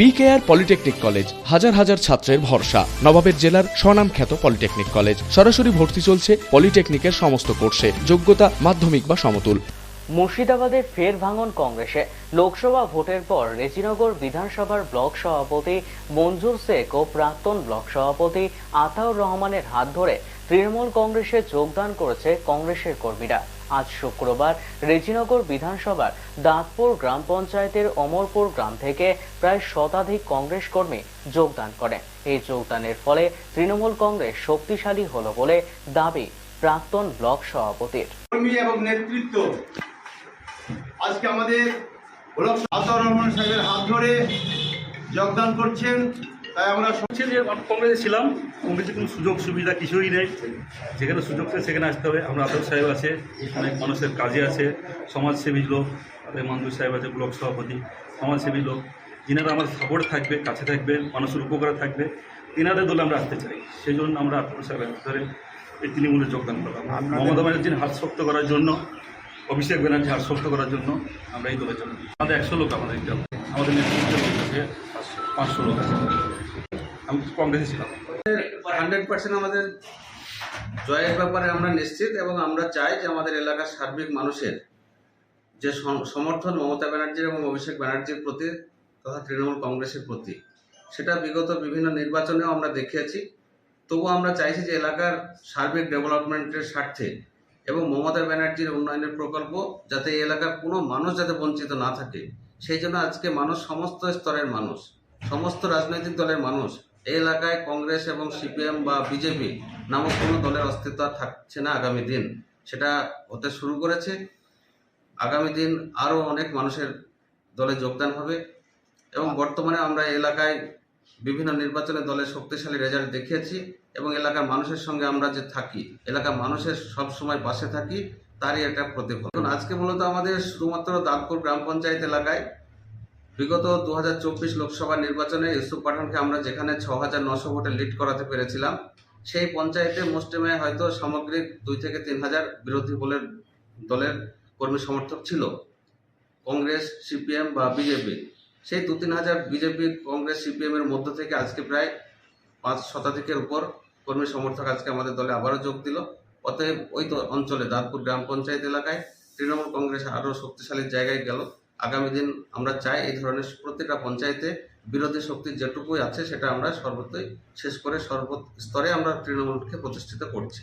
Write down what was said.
BKR polytechnic college হাজার হাজার ছাত্রের ভরসা। নবাবের জেলার স্বনামখ্যাত পলিটেকনিক কলেজ সরাসরি ভর্তি চলছে পলিটেকনিকের সমস্ত কোর্সে। যোগ্যতা মাধ্যমিক বা সমতুল। মুর্শিদাবাদে ফের ভাঙন কংগ্রেসে। লোকসভা ভোটের পর রেজিনগর বিধানসভার ব্লক সভাপতি মঞ্জুর শেখ ও প্রাক্তন ব্লক সভাপতি আতাউর রহমানের হাত ধরে তৃণমূল কংগ্রেসে যোগদান করেছে কংগ্রেসের কর্মীরা। আজ শুক্রবার রেজিনগর বিধানসভার দাঁতপুর গ্রাম পঞ্চায়েতের অমরপুর গ্রাম থেকে প্রায় শতাধিক কংগ্রেস কর্মী যোগদান করেন। এই যোগদানের ফলে তৃণমূল কংগ্রেস শক্তিশালী হলো বলে দাবি প্রাক্তন ব্লক সভাপতির। কর্মী এবং নেতৃত্ব আজকে আমাদের ব্লক সাহেবের হাত ধরে যোগদান করছেন। তাই আমরা হচ্ছে যে কংগ্রেসে ছিলাম কংগ্রেসে কোনো সুযোগ সুবিধা কিছুই নেই। যেখানে সুযোগ থাকে সেখানে আসতে হবে। আমরা আদর সাহেব আছে অনেক মানুষের কাজে আছে। সমাজসেবী লোক তাদের মঞ্জুর সাহেব আছে ব্লক সভাপতি সমাজসেবী লোক। যিনারা আমার সাপোর্ট থাকবে কাছে থাকবে মানুষের উপকারে থাকবে তিনাদের দলে আমরা আসতে চাই। সেই জন্য আমরা আত্মর সাহেবের ধরে এই তৃণমূলে যোগদান করলাম। মমতা ব্যানার্জির হাত শক্ত করার জন্য অভিষেক ব্যানার্জি হাত শক্ত করার জন্য আমরা এই দলে চলে আমাদের একশো লোক আমাদের আমাদের নেতৃত্বের লোক আছে পাঁচশো লোক। আছে আমি কংগ্রেসে ছিলাম। হান্ড্রেড পার্সেন্ট আমাদের জয়ের ব্যাপারে আমরা নিশ্চিত এবং আমরা চাই যে আমাদের এলাকার সার্বিক মানুষের যে সমর্থন মমতা ব্যানার্জির এবং অভিষেক ব্যানার্জির প্রতি তথা তৃণমূল কংগ্রেসের প্রতি। সেটা বিগত বিভিন্ন নির্বাচনেও আমরা দেখিয়েছি। তবুও আমরা চাইছি যে এলাকার সার্বিক ডেভেলপমেন্টের স্বার্থে এবং মমতা ব্যানার্জির উন্নয়নের প্রকল্প যাতে এই এলাকার কোনো মানুষ যাতে বঞ্চিত না থাকে। সেই জন্য আজকে মানুষ সমস্ত স্তরের মানুষ, সমস্ত রাজনৈতিক দলের মানুষ এই এলাকায় কংগ্রেস এবং সিপিএম বা বিজেপি নামক কোনো দলের অস্তিত্ব থাকছে না আগামী দিন। সেটা হতে শুরু করেছে। আগামী দিন আরও অনেক মানুষের দলে যোগদান হবে এবং বর্তমানে আমরা এলাকায় বিভিন্ন নির্বাচনে দলের শক্তিশালী রেজাল্ট দেখিয়েছি এবং এলাকার মানুষের সঙ্গে আমরা যে থাকি, এলাকার মানুষের সব সময় পাশে থাকি, তারই একটা প্রতিফলন। আজকে মূলত আমাদের শুধুমাত্র দাঁতপুর গ্রাম পঞ্চায়েত এলাকায় বিগত দু হাজার চব্বিশ লোকসভা নির্বাচনে ইউসুফ পাঠানকে আমরা যেখানে ছ হাজার নশো ভোটে লিড করাতে পেরেছিলাম, সেই পঞ্চায়েতে মুষ্টিমেয় হয়তো সামগ্রিক দুই থেকে তিন হাজার বিরোধী বলের, দলের কর্মী সমর্থক ছিল। কংগ্রেস, সিপিএম বা বিজেপি। সেই দু তিন হাজার বিজেপি, কংগ্রেস, সিপিএম এর মধ্য থেকে আজকে প্রায় পাঁচ শতাধিকের উপর কর্মী সমর্থক আজকে আমাদের দলে আবারও যোগ দিল। অতএব ওই তো অঞ্চলে, দাঁতপুর গ্রাম পঞ্চায়েত এলাকায় তৃণমূল কংগ্রেস আরও শক্তিশালী জায়গায় গেল। আগামী দিন আমরা চাই এই ধরনের প্রত্যেকটা পঞ্চায়েতে বিরোধী শক্তির যেটুকুই আছে সেটা আমরা সর্বত্রই শেষ করে সর্ব স্তরে আমরা তৃণমূলকে প্রতিষ্ঠিত করছি।